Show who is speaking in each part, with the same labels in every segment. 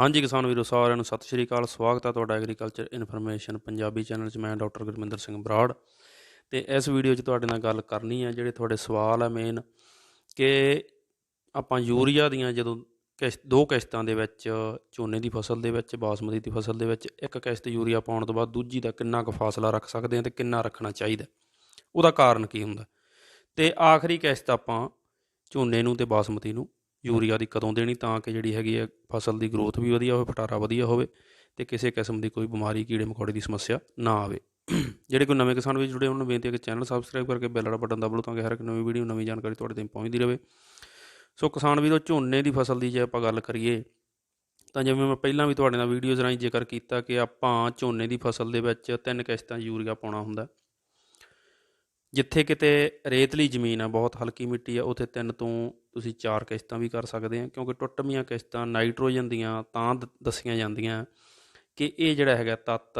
Speaker 1: ਹਾਂਜੀ ਕਿਸਾਨ ਵੀਰੋ, ਸਾਰਿਆਂ ਨੂੰ ਸਤਿ ਸ਼੍ਰੀ ਅਕਾਲ। ਸਵਾਗਤ ਹੈ ਤੁਹਾਡਾ ਐਗਰੀਕਲਚਰ ਇਨਫੋਰਮੇਸ਼ਨ ਪੰਜਾਬੀ ਚੈਨਲ 'ਚ। ਮੈਂ ਡਾਕਟਰ ਗੁਰਮਿੰਦਰ ਸਿੰਘ ਬਰਾੜ। ਤੇ ਇਸ ਵੀਡੀਓ 'ਚ ਤੁਹਾਡੇ ਨਾਲ ਗੱਲ ਕਰਨੀ ਹੈ ਜਿਹੜੇ ਤੁਹਾਡੇ ਸਵਾਲ ਆ ਮੇਨ ਕਿ ਆਪਾਂ ਯੂਰੀਆ ਦੀਆਂ ਜਦੋਂ ਕਿਸ਼ਤ, ਦੋ ਕਿਸ਼ਤਾਂ ਦੇ ਵਿੱਚ, ਝੋਨੇ ਦੀ ਫਸਲ ਦੇ ਵਿੱਚ, ਬਾਸਮਤੀ ਦੀ ਫਸਲ ਦੇ ਵਿੱਚ ਇੱਕ ਕਿਸ਼ਤ ਯੂਰੀਆ ਪਾਉਣ ਤੋਂ ਬਾਅਦ ਦੂਜੀ ਦਾ ਕਿੰਨਾ ਕੁ ਫਾਸਲਾ ਰੱਖ ਸਕਦੇ ਹਾਂ ਤੇ ਕਿੰਨਾ ਰੱਖਣਾ ਚਾਹੀਦਾ? ਉਹਦਾ ਕਾਰਨ ਕੀ ਹੁੰਦਾ? ਤੇ ਆਖਰੀ ਕਿਸ਼ਤ ਆਪਾਂ ਝੋਨੇ ਨੂੰ ਤੇ ਬਾਸਮਤੀ ਨੂੰ ਯੂਰੀਆ ਦੀ ਕਦੋਂ ਦੇਣੀ ਤਾਂ ਕਿ ਜਿਹੜੀ ਹੈਗੀ ਹੈ ਫਸਲ ਦੀ ਗਰੋਥ ਵੀ ਵਧੀਆ ਹੋਵੇ ਫਟਾਰਾ ਵਧੀਆ ਹੋਵੇ ਤੇ ਕਿਸੇ ਕਿਸਮ ਦੀ ਕੋਈ ਬਿਮਾਰੀ, ਕੀੜੇ ਮਕੌੜੇ ਦੀ ਸਮੱਸਿਆ ਨਾ ਆਵੇ। ਜਿਹੜੇ ਕੋਈ ਨਵੇਂ ਕਿਸਾਨ ਵੀ ਜੁੜੇ ਉਹਨਾਂ ਨੂੰ ਬੇਨਤੀ ਹੈ ਕਿ ਚੈਨਲ ਸਬਸਕ੍ਰਾਈਬ ਕਰਕੇ ਬੈਲ ਵਾਲਾ ਬਟਨ ਦਬਾ ਲਓ ਤਾਂ ਕਿ ਹਰ ਇੱਕ ਨਵੀਂ ਵੀਡੀਓ ਨਵੀਂ ਜਾਣਕਾਰੀ ਤੁਹਾਡੇ ਤੱਕ ਪਹੁੰਚਦੀ ਰਹੇ। ਸੋ ਕਿਸਾਨ ਵੀਰੋ, ਝੋਨੇ ਦੀ ਫਸਲ ਦੀ ਜੇ ਆਪਾਂ ਗੱਲ ਕਰੀਏ, ਤਾਂ ਜਿਵੇਂ ਮੈਂ ਪਹਿਲਾਂ ਵੀ ਤੁਹਾਡੇ ਨਾਲ ਵੀਡੀਓਜ਼ ਰਾਹੀਂ ਜ਼ਿਕਰ ਕੀਤਾ ਕਿ ਆਪਾਂ ਝੋਨੇ ਦੀ ਫਸਲ ਦੇ ਵਿੱਚ ਤਿੰਨ ਕਿਸ਼ਤਾਂ ਯੂਰੀਆ ਪਾਉਣਾ ਹੁੰਦਾ। ਜਿੱਥੇ ਕਿਤੇ ਰੇਤਲੀ ਜ਼ਮੀਨ ਆ, ਬਹੁਤ ਹਲਕੀ ਮਿੱਟੀ ਆ, ਉੱਥੇ ਤਿੰਨ ਤੋਂ ਤੁਸੀਂ ਚਾਰ ਕਿਸ਼ਤਾਂ ਵੀ ਕਰ ਸਕਦੇ ਆ, ਕਿਉਂਕਿ ਟੁੱਟਵੀਆਂ ਕਿਸ਼ਤਾਂ ਨਾਈਟ੍ਰੋਜਨ ਦੀਆਂ ਤਾਂ ਦੱਸੀਆਂ ਜਾਂਦੀਆਂ ਕਿ ਇਹ ਜਿਹੜਾ ਹੈਗਾ ਤੱਤ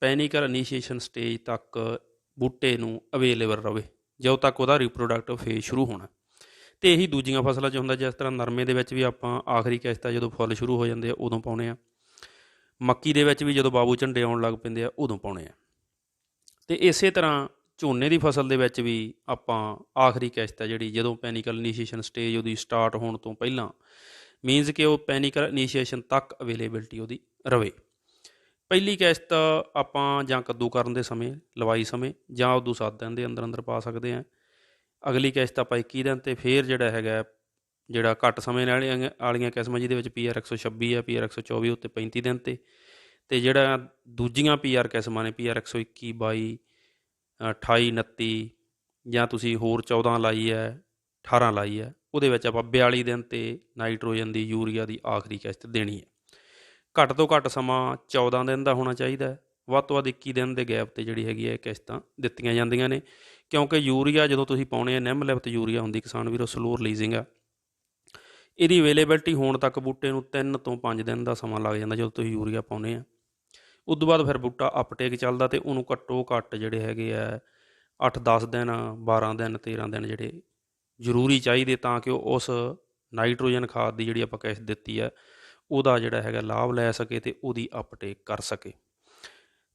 Speaker 1: ਪੈਨਿਕਲ ਇਨੀਸ਼ੀਏਸ਼ਨ ਸਟੇਜ ਤੱਕ ਬੂਟੇ ਨੂੰ ਅਵੇਲੇਬਲ ਰਵੇ, ਜਦੋਂ ਤੱਕ ਉਹਦਾ ਰੀਪਰੋਡਕਟਿਵ ਫੇਜ਼ ਸ਼ੁਰੂ ਹੋਣਾ। ਤੇ ਇਹੀ ਦੂਜੀਆਂ ਫਸਲਾਂ 'ਚ ਹੁੰਦਾ, ਜਿਸ ਤਰ੍ਹਾਂ ਨਰਮੇ ਦੇ ਵਿੱਚ ਵੀ ਆਪਾਂ ਆਖਰੀ ਕਿਸ਼ਤਾਂ ਜਦੋਂ ਫੁੱਲ ਸ਼ੁਰੂ ਹੋ ਜਾਂਦੇ ਆ, ਉਦੋਂ ਪਾਉਣੇ ਆ। ਮੱਕੀ ਦੇ ਵਿੱਚ ਵੀ ਜਦੋਂ ਬਾਬੂ ਝੰਡੇ ਆਉਣ ਲੱਗ ਪੈਂਦੇ ਆ, ਉਦੋਂ ਪਾਉਣੇ ਆ। ਤੇ ਇਸੇ ਤਰ੍ਹਾਂ ਝੋਨੇ ਦੀ ਫਸਲ ਦੇ ਵਿੱਚ ਵੀ ਆਪਾਂ ਆਖਰੀ ਕਿਸ਼ਤ ਹੈ ਜਿਹੜੀ, ਜਦੋਂ ਪੈਨਿਕਲ ਇਨੀਸ਼ੀਏਸ਼ਨ ਸਟੇਜ ਉਹਦੀ ਸਟਾਰਟ ਹੋਣ ਤੋਂ ਪਹਿਲਾਂ ਮੀਨਸ ਕਿ ਉਹ ਪੈਨਿਕਲ ਇਨੀਸ਼ੀਏਸ਼ਨ ਤੱਕ ਅਵੇਲੇਬਿਲਟੀ ਉਹਦੀ ਰਵੇ। ਪਹਿਲੀ ਕਿਸ਼ਤ ਆਪਾਂ ਜਾਂ ਕੱਦੂ ਕਰਨ ਦੇ ਸਮੇਂ, ਲਵਾਈ ਸਮੇਂ ਜਾਂ ਉਦੋਂ 7 ਦਿਨ ਦੇ ਅੰਦਰ ਅੰਦਰ ਪਾ ਸਕਦੇ ਆ ਅਗਲੀ ਕਿਸ਼ਤ ਆਪਾਂ 21 ਦਿਨ ਤੇ ਫੇਰ ਜਿਹੜਾ ਹੈਗਾ, ਜਿਹੜਾ ਘੱਟ ਸਮੇਂ ਵਾਲੀਆਂ ਵਾਲੀਆਂ ਕਿਸਮਾਂ ਜਿਹਦੇ ਵਿੱਚ ਪੀਆਰ 126 ਆ ਪੀਆਰ 124 ਉੱਤੇ 35 ਦਿਨ ਤੇ ਤੇ ਜਿਹੜਾ ਦੂਜੀਆਂ ਪੀਆਰ ਕਿਸਮਾਂ ਨੇ ਪੀਆਰ 121 22 28 29 ਜਾਂ ਤੁਸੀਂ ਹੋਰ 14 ਲਾਈ ਹੈ 18 ਲਾਈ ਹੈ, ਉਹਦੇ ਵਿੱਚ ਆਪਾਂ 42 ਦਿਨ ਤੇ ਨਾਈਟ੍ਰੋਜਨ ਦੀ ਯੂਰੀਆ ਦੀ ਆਖਰੀ ਕਿਸ਼ਤ ਦੇਣੀ ਹੈ। ਘੱਟ ਤੋਂ ਘੱਟ ਸਮਾਂ 14 ਦਿਨ ਦਾ ਹੋਣਾ ਚਾਹੀਦਾ ਹੈ, ਵੱਧ ਤੋਂ ਵੱਧ 21 ਦਿਨ ਦੇ ਗੈਪ ਤੇ ਜਿਹੜੀ ਹੈਗੀ ਹੈ ਕਿਸ਼ਤਾਂ ਦਿੱਤੀਆਂ ਜਾਂਦੀਆਂ ਨੇ, ਕਿਉਂਕਿ ਯੂਰੀਆ ਜਦੋਂ ਤੁਸੀਂ ਪਾਉਣੇ ਆ, ਨਿੰਮ ਲਿਪਤ ਯੂਰੀਆ ਹੁੰਦੀ, ਕਿਸਾਨ ਵੀਰੋ ਸਲੋ ਰਿਲੀਜ਼ਿੰਗ ਆ, ਇਹਦੀ ਅਵੇਲੇਬਿਲਟੀ ਹੋਣ ਤੱਕ ਬੂਟੇ ਨੂੰ 3 ਤੋਂ 5 ਦਿਨ ਦਾ ਸਮਾਂ ਲੱਗ ਜਾਂਦਾ ਜਦੋਂ ਤੁਸੀਂ ਯੂਰੀਆ ਪਾਉਨੇ ਆ। ਉਸ ਤੋਂ ਬਾਅਦ ਫਿਰ ਬੂਟਾ ਅਪਟੇਕ ਚੱਲਦਾ ਤੇ ਉਹਨੂੰ ਘੱਟੋ ਘੱਟ ਜਿਹੜੇ ਹੈਗੇ ਆ 8-10 ਦਿਨ 12 ਦਿਨ 13 ਦਿਨ ਜਿਹੜੇ ਜ਼ਰੂਰੀ ਚਾਹੀਦੇ ਤਾਂ ਕਿ ਉਹ ਉਸ ਨਾਈਟ੍ਰੋਜਨ ਖਾਦ ਦੀ ਜਿਹੜੀ ਆਪਾਂ ਕੈਸ਼ ਦਿੱਤੀ ਹੈ ਉਹਦਾ ਜਿਹੜਾ ਹੈਗਾ ਲਾਭ ਲੈ ਸਕੇ ਤੇ ਉਹਦੀ ਅਪਟੇਕ ਕਰ ਸਕੇ।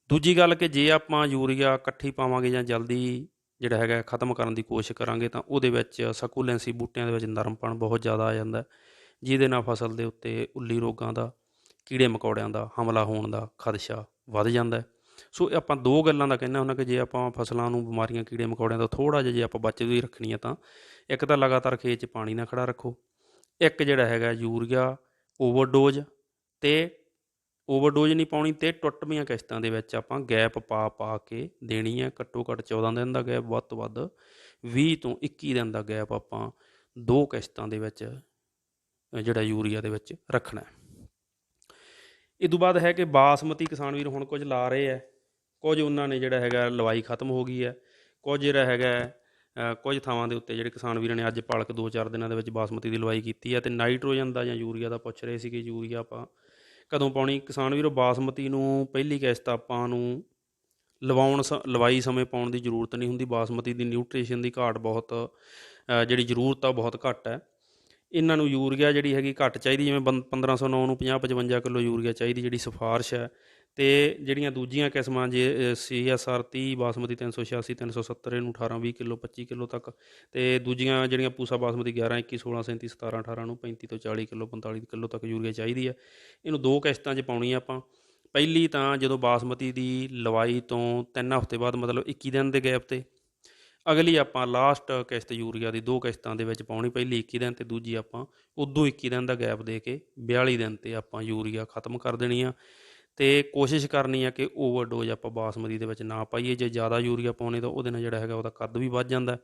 Speaker 1: ਦੂਜੀ ਗੱਲ ਕਿ ਜੇ ਆਪਾਂ ਯੂਰੀਆ ਇਕੱਠੀ ਪਾਵਾਂਗੇ ਜਾਂ ਜਲਦੀ ਜਿਹੜਾ ਹੈਗਾ ਖਤਮ ਕਰਨ ਦੀ ਕੋਸ਼ਿਸ਼ ਕਰਾਂਗੇ ਤਾਂ ਉਹਦੇ ਵਿੱਚ ਸਕੂਲੈਂਸੀ ਬੂਟਿਆਂ ਦੇ ਵਿੱਚ ਨਰਮਪਣ ਬਹੁਤ ਜ਼ਿਆਦਾ ਆ ਜਾਂਦਾ, ਜਿਹਦੇ ਨਾਲ ਫਸਲ ਦੇ ਉੱਤੇ ਉੱਲੀ ਰੋਗਾਂ ਦਾ ਕੀੜੇ ਮਕੌੜਿਆਂ ਦਾ, ਹਮਲਾ ਹੋਣ ਦਾ ਖਦਸ਼ਾ ਵੱਧ ਜਾਂਦਾ ਹੈ। ਸੋ ਆਪਾਂ ਦੋ ਗੱਲਾਂ ਦਾ ਕਹਿੰਦਾ ਹੁੰਦਾ ਕਿ ਜੇ ਆਪਾਂ ਫਸਲਾਂ ਨੂੰ ਬਿਮਾਰੀਆਂ, ਕੀੜੇ ਮਕੌੜਿਆਂ ਤੋਂ ਥੋੜਾ ਜਿਹਾ ਜੇ ਆਪਾਂ ਬਚਦੀ ਰੱਖਣੀ ਆ ਤਾਂ ਇੱਕ ਤਾਂ ਲਗਾਤਾਰ ਖੇਤ 'ਚ ਪਾਣੀ ਨਾ ਖੜਾ ਰੱਖੋ। ਇੱਕ ਜਿਹੜਾ ਹੈਗਾ ਯੂਰੀਆ, ਓਵਰਡੋਜ਼ ਤੇ ਓਵਰਡੋਜ਼ ਨਹੀਂ ਪਾਉਣੀ ਤੇ ਟੁੱਟਵੀਆਂ ਕਿਸ਼ਤਾਂ ਦੇ ਵਿੱਚ ਆਪਾਂ ਗੈਪ ਪਾ ਪਾ ਕੇ ਦੇਣੀ ਹੈ। ਘੱਟੋ ਘੱਟ 14 ਦਿਨ ਦਾ ਗੈਪ, ਵੱਧ ਤੋਂ ਵੱਧ 20 ਤੋਂ 21 ਦਿਨ ਦਾ ਗੈਪ ਆਪਾਂ ਦੋ ਕਿਸ਼ਤਾਂ ਦੇ ਵਿੱਚ, ਜਿਹੜਾ ਯੂਰੀਆ ਦੇ ਵਿੱਚ ਰੱਖਣਾ ਹੈ। ਇਹ ਤੋਂ ਬਾਅਦ ਹੈ ਕਿ ਬਾਸਮਤੀ ਕਿਸਾਨ ਵੀਰ ਹੁਣ ਕੁਝ ਲਾ ਰਹੇ ਹੈ। ਕੁਝ ਉਹਨਾਂ ਨੇ ਜਿਹੜਾ ਹੈਗਾ ਲਵਾਈ ਖਤਮ ਹੋ ਗਈ ਹੈ। ਕੁਝ ਜਿਹੜਾ ਹੈਗਾ ਕੁਝ ਥਾਵਾਂ ਦੇ ਉੱਤੇ ਜਿਹੜੇ ਕਿਸਾਨ ਵੀਰਾਂ ਨੇ ਅੱਜ ਪਾਲਕ 2-4 ਦਿਨਾਂ ਦੇ ਵਿੱਚ ਬਾਸਮਤੀ ਦੀ ਲਵਾਈ ਕੀਤੀ ਹੈ ਤੇ ਨਾਈਟ੍ਰੋਜਨ ਦਾ ਜਾਂ ਯੂਰੀਆ ਦਾ ਪੁੱਛ ਰਹੇ ਸੀ ਕਿ ਯੂਰੀਆ ਆਪਾਂ ਕਦੋਂ ਪਾਉਣੀ। ਕਿਸਾਨ ਵੀਰੋ, ਬਾਸਮਤੀ ਨੂੰ ਪਹਿਲੀ ਕਿਸ਼ਤ ਆਪਾਂ ਨੂੰ ਲਵਾਉਣ ਸ- ਲਵਾਈ ਸਮੇਂ ਪਾਉਣ ਦੀ ਜ਼ਰੂਰਤ ਨਹੀਂ ਹੁੰਦੀ। ਬਾਸਮਤੀ ਦੀ ਨਿਊਟ੍ਰੀਸ਼ਨ ਦੀ ਘਾਟ ਬਹੁਤ ਜਿਹੜੀ ਜ਼ਰੂਰਤ ਆ ਉਹ ਬਹੁਤ ਘੱਟ ਹੈ। ਇਹਨਾਂ ਨੂੰ ਯੂਰੀਆ ਜਿਹੜੀ ਹੈਗੀ ਘੱਟ ਚਾਹੀਦੀ, ਜਿਵੇਂ ਬੰ- 1509 ਨੂੰ 50 55 ਕਿਲੋ ਯੂਰੀਆ ਚਾਹੀਦੀ ਜਿਹੜੀ ਸਿਫਾਰਿਸ਼ ਹੈ। ਤੇ ਜਿਹੜੀਆਂ ਦੂਜੀਆਂ ਕਿਸਮਾਂ ਜੇ ਸੀਐਸਆਰ 30 ਬਾਸਮਤੀ 386 370 ਇਹਨੂੰ 18 20 ਕਿਲੋ 25 ਕਿਲੋ ਤੱਕ। ਤੇ ਦੂਜੀਆਂ ਜਿਹੜੀਆਂ ਪੂਸਾ ਬਾਸਮਤੀ 11 21 16 37 17 18 ਨੂੰ 35 ਤੋਂ 40 ਕਿਲੋ 45 ਕਿਲੋ ਤੱਕ ਯੂਰੀਆ ਚਾਹੀਦੀ ਹੈ। ਇਹਨੂੰ ਦੋ ਕਿਸ਼ਤਾਂ 'ਚ ਪਾਉਣੀ ਆ ਆਪਾਂ। ਪਹਿਲੀ ਤਾਂ ਜਦੋਂ ਬਾਸਮਤੀ ਦੀ ਲਵਾਈ ਤੋਂ 3 ਹਫ਼ਤੇ ਬਾਅਦ, ਮਤਲਬ 21 ਦਿਨ ਦੇ ਗੈਪ ਤੇ ਅਗਲੀ ਆਪਾਂ ਲਾਸਟ ਕਿਸ਼ਤ ਯੂਰੀਆ ਦੀ ਦੋ ਕਿਸ਼ਤਾਂ ਦੇ ਵਿੱਚ ਪਾਉਣੀ ਪਹਿਲੀ 21 ਦਿਨ ਤੇ ਦੂਜੀ ਆਪਾਂ ਉਦੋਂ 21 ਦਿਨ ਦਾ ਗੈਪ ਦੇ ਕੇ 42 ਦਿਨ ਤੇ ਆਪਾਂ ਯੂਰੀਆ ਖਤਮ ਕਰ ਦੇਣੀ ਆ। ਤੇ ਕੋਸ਼ਿਸ਼ ਕਰਨੀ ਆ ਕਿ ਓਵਰਡੋਜ਼ ਆਪਾਂ ਬਾਸਮਤੀ ਦੇ ਵਿੱਚ ਨਾ ਪਾਈਏ। ਜੇ ਜ਼ਿਆਦਾ ਯੂਰੀਆ ਪਾਉਣੇ ਤਾਂ ਉਹਦੇ ਨਾਲ ਜਿਹੜਾ ਹੈਗਾ ਉਹਦਾ ਕੱਦ ਵੀ ਵੱਧ ਜਾਂਦਾ।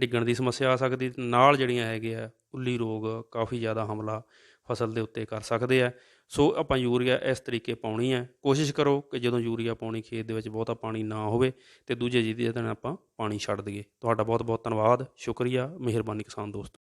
Speaker 1: ਡਿੱਗਣ ਦੀ ਸਮੱਸਿਆ ਆ ਸਕਦੀ ਤੇ ਨਾਲ ਜਿਹੜੀਆਂ ਹੈਗੇ ਆ, ਉੱਲੀ ਰੋਗ ਕਾਫੀ ਜ਼ਿਆਦਾ ਹਮਲਾ ਫਸਲ ਦੇ ਉੱਤੇ ਕਰ ਸਕਦੇ ਆ। ਸੋ ਆਪਾਂ ਯੂਰੀਆ ਇਸ ਤਰੀਕੇ ਪਾਉਣੀ ਹੈ। ਕੋਸ਼ਿਸ਼ ਕਰੋ ਕਿ ਜਦੋਂ ਯੂਰੀਆ ਪਾਉਣੀ ਖੇਤ ਦੇ ਵਿੱਚ ਬਹੁਤਾ ਪਾਣੀ ਨਾ ਹੋਵੇ ਤੇ ਦੂਜੇ ਜਿਹਦੇ ਦਿਨ ਆਪਾਂ ਪਾਣੀ ਛੱਡ ਦਈਏ। ਤੁਹਾਡਾ ਬਹੁਤ ਬਹੁਤ ਧੰਨਵਾਦ। ਸ਼ੁਕਰੀਆ। ਮਿਹਰਬਾਨੀ ਕਿਸਾਨ ਦੋਸਤੋ।